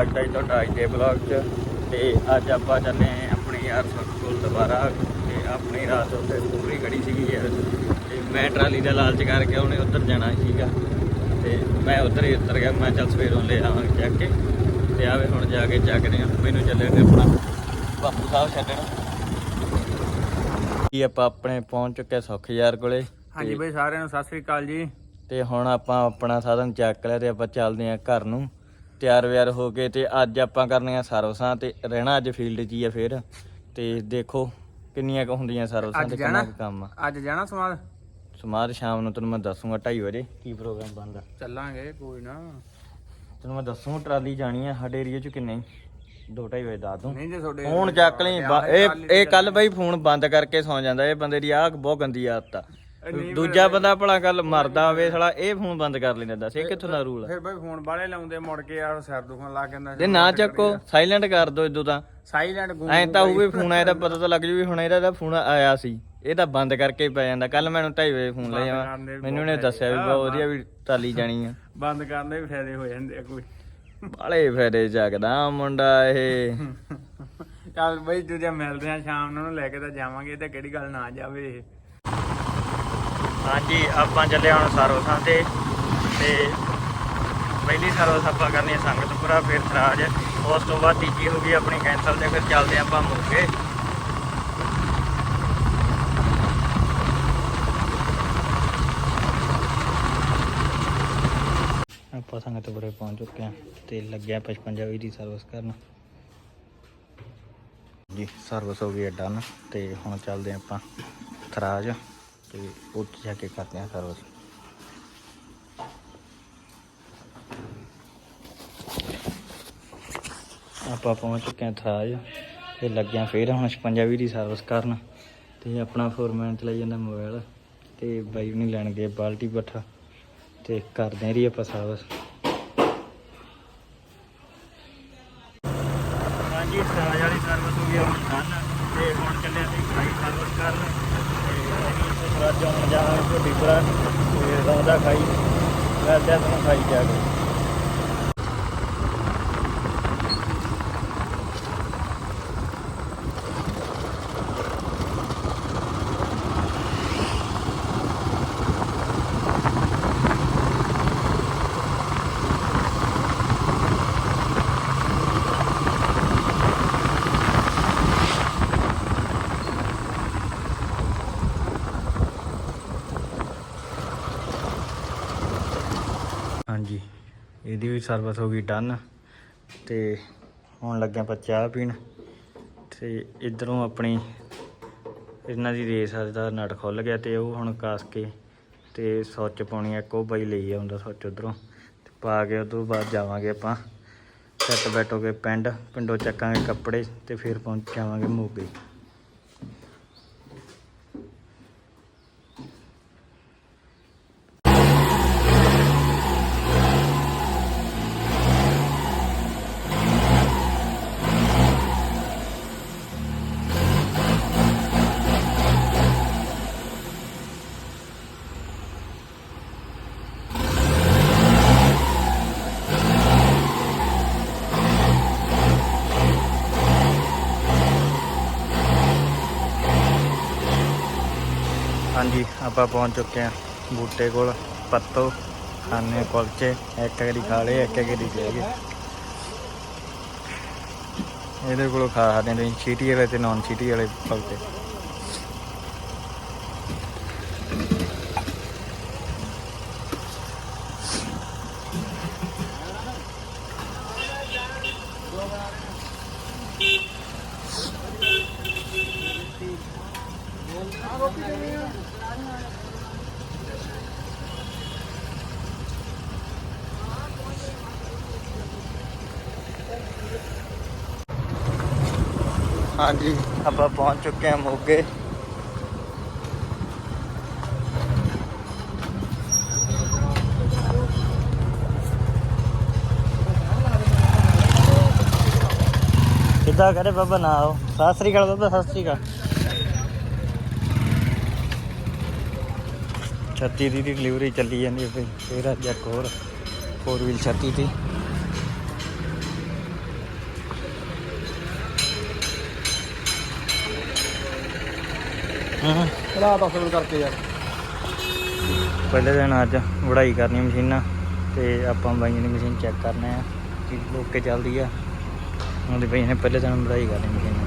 ਸਵਾਗਤ ਹੈ ਤੁਹਾਡਾ ਅੱਜ ਦੇ ਬਲੌਗ 'ਚ। ਤੇ ਅੱਜ ਆਪਾਂ ਚੱਲੇ ਆਂ ਆਪਣੇ ਯਾਰ ਕੋਲ ਦੁਬਾਰਾ। ਤੇ ਆਪਣੀ ਰਾਤ ਉੱਤੇ ਪੂਰੀ ਖੜੀ ਸੀਗੀ ਯਾਰ। ਤੇ ਮੈਂ ਟਰਾਲੀ ਦਾ ਲਾਲਚ ਕਰਕੇ ਉਹਨੇ ਉੱਧਰ ਜਾਣਾ ਸੀਗਾ। ਤੇ ਮੈਂ ਉੱਧਰ ਹੀ ਉੱਤਰ ਗਿਆ। ਮੈਂ ਚੱਲ ਸਵੇਰੋਂ ਲੈ ਆਵਾਂਗੇ ਚੱਕ ਕੇ। ਤੇ ਆਵੇ ਹੁਣ ਜਾ ਕੇ ਚੱਕਦੇ ਆ ਮੈਨੂੰ ਚੱਲੇ ਨੇ ਆਪਣਾ ਬਾਪੂ ਸਾਹਿਬ ਛੱਡਣ। ਕੀ ਆਪਾਂ ਆਪਣੇ ਪਹੁੰਚ ਚੁੱਕੇ ਸੁੱਖ ਯਾਰ ਕੋਲੇ। ਹਾਂਜੀ ਬਈ ਸਾਰਿਆਂ ਨੂੰ ਸਤਿ ਸ੍ਰੀ ਅਕਾਲ ਜੀ। ਤੇ ਹੁਣ ਆਪਾਂ ਆਪਣਾ ਸਾਧਨ ਚੱਕ ਲਿਆ ਤੇ ਆਪਾਂ ਚੱਲਦੇ ਆਂ ਘਰ ਨੂੰ। ਤਿਆਰ ਵਿਆਰ ਹੋ ਕੇ ਤੇ ਅੱਜ ਆਪਾਂ ਕਰਨੀਆਂ ਸਰਵਿਸਾਂ ਤੇ ਰਹਿਣਾ ਅੱਜ ਫੀਲਡ 'ਚ ਹੀ ਆ ਫੇਰ। ਤੇ ਦੇਖੋ ਕਿੰਨੀਆਂ ਕੁ ਹੁੰਦੀਆਂ ਸਰਵਿਸਾਂ ਤੇ ਕਿੰਨਾ? ਕੁ ਕੰਮ ਆ। ਅੱਜ ਜਾਣਾ ਸਮਾਦ? ਸਮਾਰ ਸ਼ਾਮ ਨੂੰ ਤੈਨੂੰ ਮੈਂ ਦੱਸੂਗਾ 2:30 ਵਜੇ ਕੀ ਪ੍ਰੋਗਰਾਮ ਬਣਦਾ। ਚੱਲਾਂਗੇ ਕੋਈ ਨਾ। ਤੈਨੂੰ ਮੈਂ ਦੱਸੂ ਟਰਾਲੀ ਜਾਣੀ ਆ ਸਾਡੇ ਏਰੀਆ 'ਚ ਕਿੰਨੇ 2:30 ਵਜੇ ਦੱਸ ਦੂੰ। ਨਹੀਂ ਜੇ ਤੁਹਾਡੇ ਫੋਨ ਚੱਕ ਲਈ ਇਹ ਇਹ ਕੱਲ ਬਈ ਫੋਨ ਬੰਦ ਕਰਕੇ ਸੌ ਜਾਂਦਾ। ਇਹ ਬੰਦੇ ਦੀ ਆਹ ਬਹੁਤ ਗੰਦੀ ਆਦਤ ਆ। ਦੂਜਾ ਬੰਦਾ ਭਲਾ ਕੱਲ ਮਰਦਾ ਹੋਵੇ ਸਾਲਾ ਇਹ ਫੋਨ ਬੰਦ ਕਰ ਲੈਂਦਾ ਦੱਸ ਇਹ ਕਿੱਥੋਂ ਦਾ ਰੂਲ ਆ? ਫਿਰ ਬਈ ਫੋਨ ਵਾਲੇ ਲਾਉਂਦੇ ਮੁੜ ਕੇ ਯਾਰ ਸਿਰ ਦੁਖਣ ਲੱਗ ਜਾਂਦਾ ਤੇ ਨਾ ਚੱਕੋ ਸਾਇਲੈਂਟ ਕਰ ਦੋ ਇਦੋਂ ਤਾਂ। ਸਾਈਲੈਂਟ ਗੂੰ ਐਂ ਤਾਂ ਹੋਵੇ ਫੋਨ ਆਇਆ ਤਾਂ ਪਤਾ ਤਾਂ ਲੱਗ ਜੂ ਵੀ ਹੁਣ ਇਹਦਾ ਫੋਨ ਆਇਆ ਸੀ। ਇਹ ਤਾਂ ਬੰਦ ਕਰਕੇ ਪੈ ਜਾਂਦਾ। ਕੱਲ ਮੈਨੂੰ 2:30 ਵਜੇ ਫੋਨ ਲੈ ਜਾਵਾ ਮੈਨੂੰ ਇਹਨੇ ਦੱਸਿਆ ਵੀ ਬਹੁਤ ਵਧੀਆ ਵੀ ਟਾਲੀ ਜਾਣੀ ਆ। ਬੰਦ ਕਰਨ ਦੇ ਵੀ ਫਾਇਦੇ ਹੋ ਜਾਂਦੇ ਆ ਕੋਈ। ਬਾਲੇ ਫਾਇਦੇ ਚੱਕਦਾ ਮੁੰਡਾ ਇਹ। ਚੱਲ ਬਈ ਦੂਜਾ ਮਿਲਦੇ ਆ ਸ਼ਾਮ ਨੂੰ ਲੈ ਕੇ ਤਾਂ ਜਾਵਾਂਗੇ ਤੇ ਕਿਹੜੀ ਗੱਲ ਨਾ ਜਾਵੇ ਇਹ। ਹਾਂਜੀ, ਆਪਾਂ ਚੱਲੇ ਹੁਣ ਸਰਵਸਾਂ ਤੇ ਤੇ ਪਹਿਲੀ ਸਰਵਿਸ ਆਪਾਂ ਕਰਨੀ ਹੈ ਸੰਗਤਪੁਰਾ, ਫਿਰ ਥਰਾਜ। ਉਸ ਤੋਂ ਬਾਅਦ ਤੀਜੀ ਹੋ ਗਈ ਆਪਣੀ ਕੈਂਸਲ ਤੇ ਫਿਰ ਚੱਲਦੇ ਆਪਾਂ ਮੋਗੇ ਆਪਾਂ ਸੰਗਤਪੁਰੇ ਪਹੁੰਚ ਚੁੱਕੇ ਹਾਂ ਤੇ ਲੱਗਿਆ 55 ਵੀ ਦੀ ਸਰਵਿਸ ਕਰਨ। ਜੀ ਸਰਵਿਸ ਹੋ ਗਈ ਹੈ ਡਨ ਤੇ ਹੁਣ ਚੱਲਦੇ ਹਾਂ ਆਪਾਂ ਥਰਾਜ। ਤੇ ਉੱਥੇ ਜਾ ਕੇ ਕਰਦੇ ਹਾਂ ਸਰਵਿਸ। ਆਪਾਂ ਪਹੁੰਚ ਚੁੱਕੇ ਹਾਂ ਥਰਾਜ ਤੇ ਲੱਗਿਆ ਫੇਰ ਹੁਣ 56 ਵੀਹ ਦੀ ਸਰਵਿਸ ਕਰਨ। ਤੇ ਆਪਣਾ ਫੋਰਮੈਨ ਚਲਾਈ ਜਾਂਦਾ ਮੋਬਾਈਲ। ਤੇ ਬਾਈ ਨਹੀਂ ਲੈਣ ਗਏ ਬਾਲਟੀ ਬੱਠਾ ਤੇ ਕਰਦੇ ਹਾਂ ਆਪਾਂ ਸਰਵਿਸ ਹਾਂਜੀ ਥਰਾਜ ਵਾਲੀ ਸਰਵਿਸ ਹੋ ਗਈ ਹੁਣ ਡਨ ਤੇ ਹੁਣ ਚੱਲੇ ਅਸੀਂ ਖਾਈ ਸਰਵਿਸ ਕਰਨ ਤੇ ਥਰਾਜ ਝੋਟੀ ਪਰਾ ਤੇ ਰੌਂਦਾ ਖਾਈ ਮੈਂ ਤੇ ਤੁਹਾਨੂੰ ਖਾਈ ਜਾ ਕੇ। ਹਾਂਜੀ। ਇਹਦੀ ਵੀ ਸਰਵਿਸ ਹੋ ਗਈ ਡਨ ਤੇ ਹੁਣ ਲੱਗਿਆ ਆਪਾਂ ਚਾਹ ਪੀਣ। ਤੇ ਇਧਰੋਂ ਆਪਣੀ ਇਹਨਾਂ ਦੀ ਰੇਸ ਦਾ ਨਟ ਖੁੱਲ ਗਿਆ ਤੇ ਉਹ ਹੁਣ ਕਾਸ ਕੇ ਤੇ ਸੁੱਚ ਪਾਉਣੀ ਆ, ਇੱਕ ਉਹ ਬਾਈ ਲਈ ਆਉਂਦਾ ਸੁੱਚ ਉਧਰੋਂ। ਤੇ ਪਾ ਕੇ ਉਹ ਤੋਂ ਬਾਅਦ ਜਾਵਾਂਗੇ ਆਪਾਂ। ਸੈੱਟ ਬੈਠੋਗੇ ਪਿੰਡ, ਪਿੰਡੋਂ ਚੱਕਾਂਗੇ ਕੱਪੜੇ ਤੇ ਫਿਰ ਪਹੁੰਚ ਜਾਵਾਂਗੇ ਮੋਗੇ। ਹਾਂਜੀ, ਆਪਾਂ ਪਹੁੰਚ ਚੁੱਕੇ ਹਾਂ ਬੂਟੇ ਕੋਲ, ਪੱਤੋ ਖਾਣੇ ਕੁਲਚੇ, ਇੱਕ ਵਾਰੀ ਖਾ ਲਏ, ਇੱਕ ਵਾਰੀ ਲੈ ਗਏ। ਇਹਦੇ ਕੋਲੋਂ ਖਾ ਸਕਦੇ ਤੁਸੀਂ ਛੀਟੀ ਵਾਲੇ ਤੇ ਨਾਨ ਸ਼ੀਟੀ ਵਾਲੇ ਕੁਲਚੇ। हाँ जी, अब आप चुके हैं मोगे किदा करे बाबा ना आओ सत श्रीकाल बाबा सत श्रीकाल 36 ਦੀ ਦੀ ਡਿਲੀਵਰੀ ਚੱਲੀ ਜਾਂਦੀ ਹੈ ਫਿਰ ਅੱਜ ਇੱਕ ਹੋਰ ਫੋਰ ਵੀਲ 36 ਦੀ। ਹਾਂ। ਚਲਾ ਪਾਸਵਰਡ ਕਰਕੇ ਯਾਰ। ਪਹਿਲੇ ਦਿਨ ਅੱਜ ਵੜਾਈ ਕਰਨੀ ਮਸ਼ੀਨਾਂ ਤੇ ਆਪਾਂ ਬਾਈਆਂ ਦੀ ਮਸ਼ੀਨ ਚੈੱਕ ਕਰਨੇ ਆ ਕਿ ਲੋਕੇ ਚੱਲਦੀ ਆ। ਉਹਦੇ ਬਈ ਨੇ ਪਹਿਲੇ ਦਿਨ ਵੜਾਈ ਕਰਨੀ ਮਸ਼ੀਨ।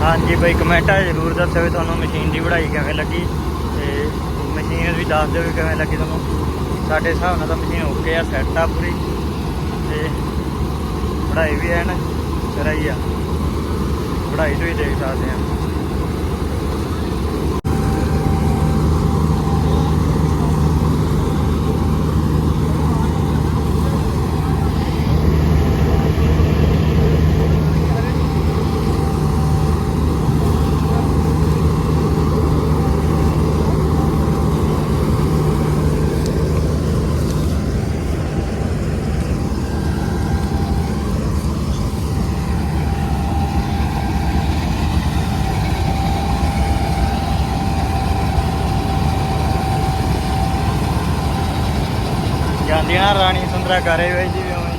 ਹਾਂਜੀ ਬਈ ਕਮੈਂਟਾਂ ਜ਼ਰੂਰ ਦੱਸਿਓ ਵੀ ਤੁਹਾਨੂੰ ਮਸ਼ੀਨ ਦੀ ਵਢਾਈ ਕਿਵੇਂ ਲੱਗੀ ਤੇ ਮਸ਼ੀਨ ਵੀ ਦੱਸ ਦਿਓ ਵੀ ਕਿਵੇਂ ਲੱਗੀ ਤੁਹਾਨੂੰ। ਸਾਡੇ ਹਿਸਾਬ ਨਾਲ ਤਾਂ ਮਸ਼ੀਨ ਓਕੇ ਆ ਸੈੱਟ ਆ ਪੂਰੀ ਤੇ ਵਢਾਈ ਵੀ ਐਨ ਸਰਾਈ ਆ। ਵਢਾਈ ਤੋਂ ਹੀ ਦੇਖ ਸਕਦੇ ਆ। ਜਾਂਦੀ ਨਾ ਰਾਣੀ ਸੁੰਦਰਾ ਕਰੇ ਹੋਈ ਜੀ ਵੀ ਉਵੇਂ।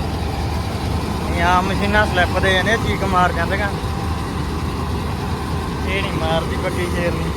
ਮਸ਼ੀਨਾਂ ਸਲਿੱਪ ਦੇ ਜਾਂਦੇ ਚੀਕ ਮਾਰ ਜਾਂਦੀਆਂ ਇਹ ਨਹੀਂ ਮਾਰਦੀ ਵੱਡੀ ਸ਼ੇਰ ਨਹੀਂ।